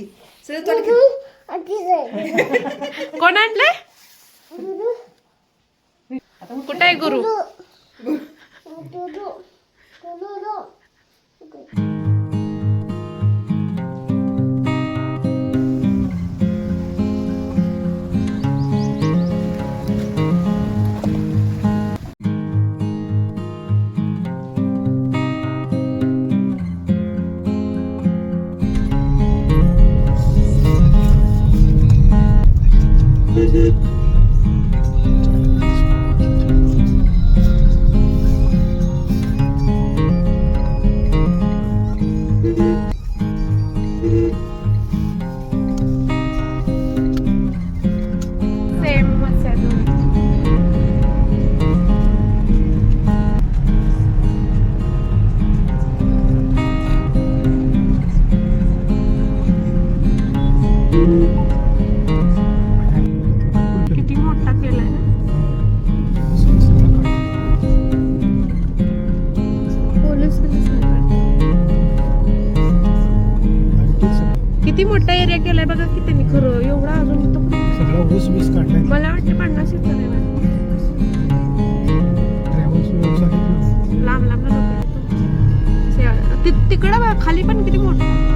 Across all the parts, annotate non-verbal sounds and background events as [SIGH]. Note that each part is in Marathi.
की सगळं तोंड की. कोण आणलंय कुठे आहे किती मोठा एरिया केलाय बघा की त्यांनी खरं एवढा अजून तो सगळा ऊस बीस काढलाय. मला वाटते पन्नास एकर आहे लांब लांब तिकडं खाली पण किती मोठं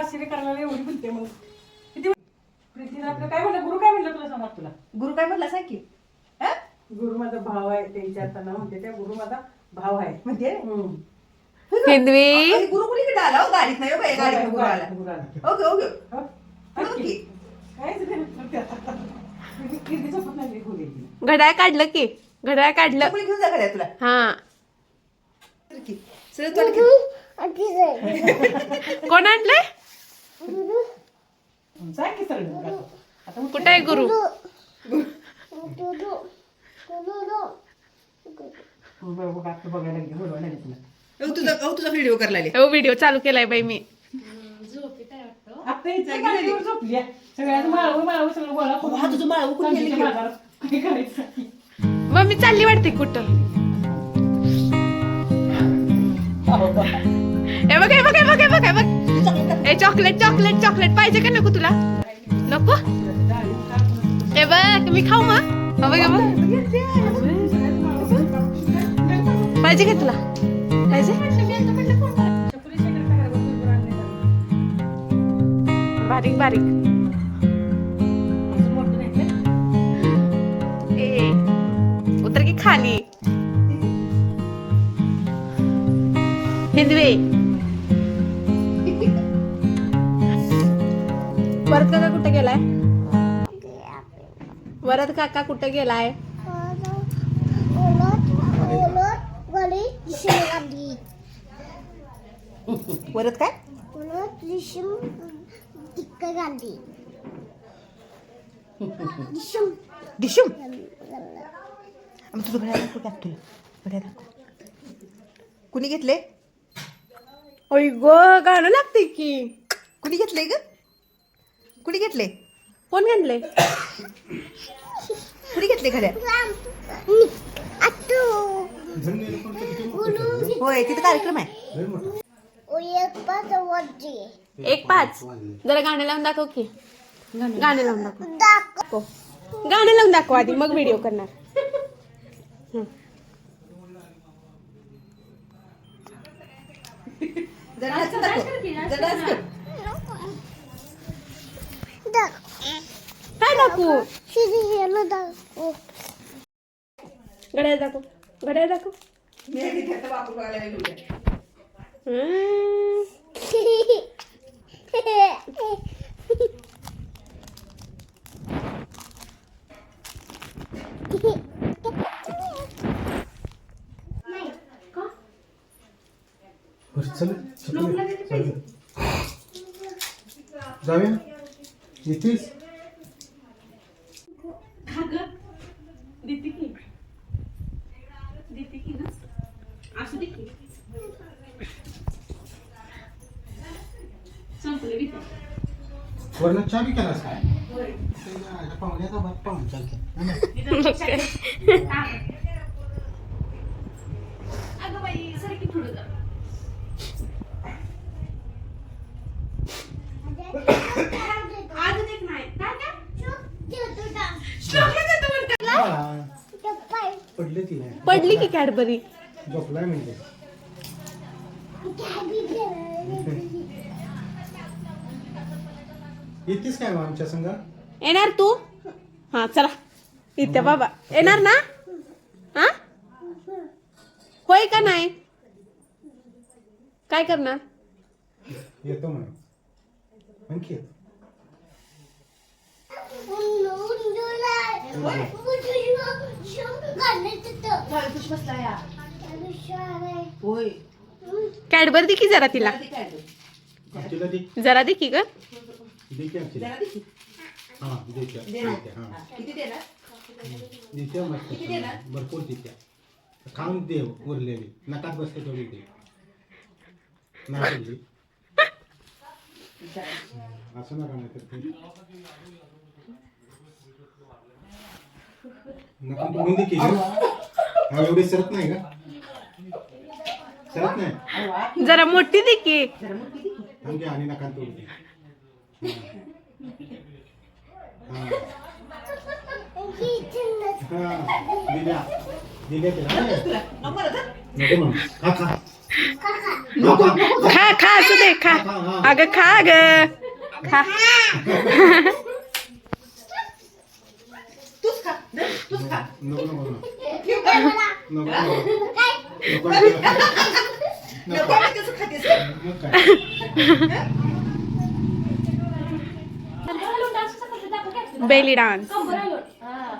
आश्चर्य करायला एवढी बोलते मग. किती प्रीतीने आपलं काय म्हणलं? गुरु काय म्हणलं तुला सांगा तुला? गुरु काय म्हणला? सांग की. हा? गुरु माझा भाव आहे त्यांच्या हाताना म्हणते त्या गुरु माझा भाव आहे. म्हणते? हम्म. हिंदवी. अरे, गुरु कुणीकडे आला हो गाडीत नाही हो बाई, गाडीत गुरु आला. गुरु आला. Okay okay. हो? की. काहीच नाही आता. पत्नाला. घड्याळ काढलं की. घड्याळ काढलं. घेऊन जा घड्या तुला. हा. कोण आणलंय? सांग की आता. कुठे आहे गुरु बघायला बोलवायला तुला. अहो, तुझा अहो, तुझा व्हिडिओ करायला लागले हो व्हिडिओ चालू केलाय बाई मी आता इथं गाडीवर झोपली आहे. सगळ्यांना माळव माळव सगळं गोळा करून हा, तुझं माळव कुठून गेलं चांदीच्या की? बाजारात. काय करायचं? मग मी चालली वाटते कुठं हे बघ हे बघ हे बघ हे बघ हे बघ. ए चॉकलेट चॉकलेट चॉकलेट पाहिजे का नको तुला? नको? हे बघ मी खाऊ मग. बघ बघ. पाहिजे का तुला? पाहिजे? बारीक बारीक. उतर की खाली. हिंदवे परत का कुठे गेलाय? वरद काका कुठे गेलाय? परत काय? डिशूम. आम्ही तुझं घड्याळ दाखव का तुला. घड्याळ दाखव. कुणी घेतले ओय ग गाणं लागते की. कुणी घेतले ग? कुणी घेतले? कोण घेतले? कुणी घेतले घड्याळ होय तिथं कार्यक्रम आहे. एक पाच. जरा गाणं लावून दाखव की. गाणं लावून दाखव. गाणं लावून दाखव आधी मग व्हिडिओ करणार. जरा काय दाखवू? घड्याळ दाखव. घड्याळ दाखव. इथेच देते की देते की ना असू दे की संपले बी ते. वरण चहा बी केलास काय पाहुण्याचा भात पाहून चालते पडले तिला पडली की कॅडबरी. झोपलाय म्हणजे? येतेस काय मग आमच्या संग? येणार तू? हा चला. इथे बाबा. येणार ना? हा? होय का नाही? काय करणार? येतो म्हणून आणखी येतो कॅडबर दे की जरा तिला. जरा दे की ग? भरपूर देते खाऊन दे उरलेली. नकात बसते तेवढी दे. नाही [LAUGHS] असं नका नाही नका तोडून दे की हा एवढी सरत नाही का सरत नाही? जरा मोठी दे की? थांब आणि नका तोडू दे? हा। हा दिल्या दिल्या तिला होता? नको म्हणून खा खा। खा खा खा। खा असू दे खा अगं खा। ग खा नको नको नको? नको नको कसं खातेस? मग काय बेली डान्स हा.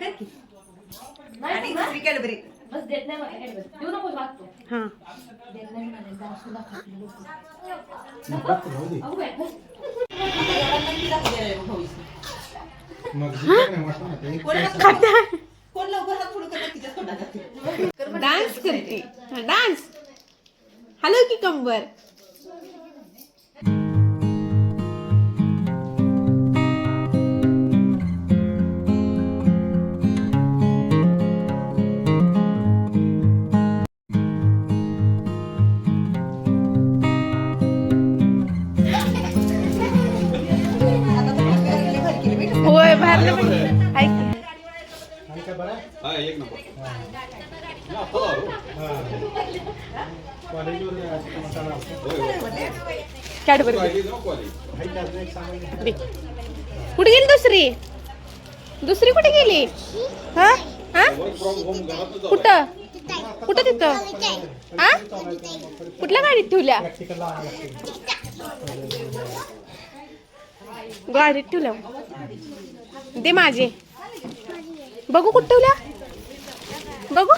कर की. आणि दुसरी कॅडबरी. हा नको राहू दे आता एवढा नक्की दाखवू द्यायला मग भाऊजी. मग दुसरं काय वाटतं ना ते कोण लवकर हात पुढं करतात तिच्या तोंडात डान्स करते. डान्स हॅलो की कंबर हा एक नंबर. हा. कॅडबरी. कुठे गेली दुसरी? दुसरी कुठे गेली? हा? हा? होम घरातच कुठं? कुठं तिथं? हा? कुठल्या गाडीत ठेवल्या. गाडीत ठेवल्या. दे माझे. बघू कुठं ठेवल्या? बघू.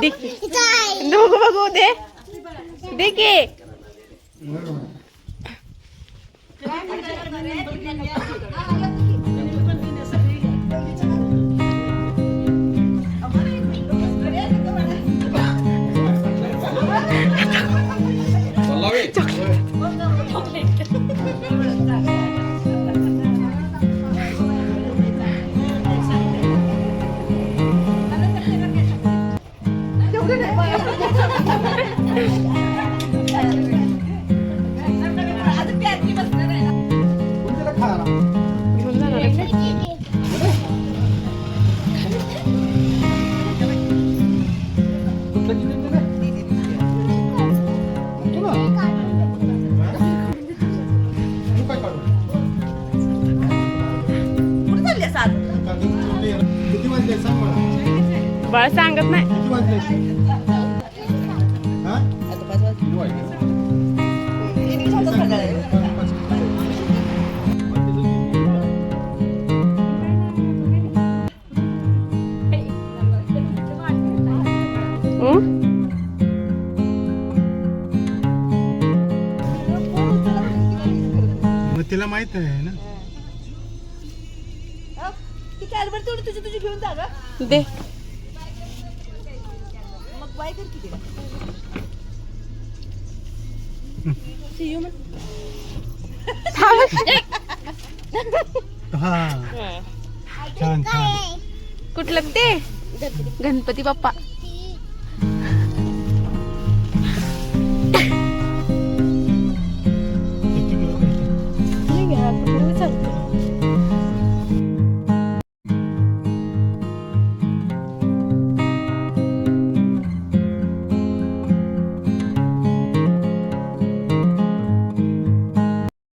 दे बघू बघू दे. दे बाळ सांगत नाही हा? हं? तिला माहीत आहे ना दे मग बाय कर किती हा। छान छान कुठलं ते गणपती बाप्पा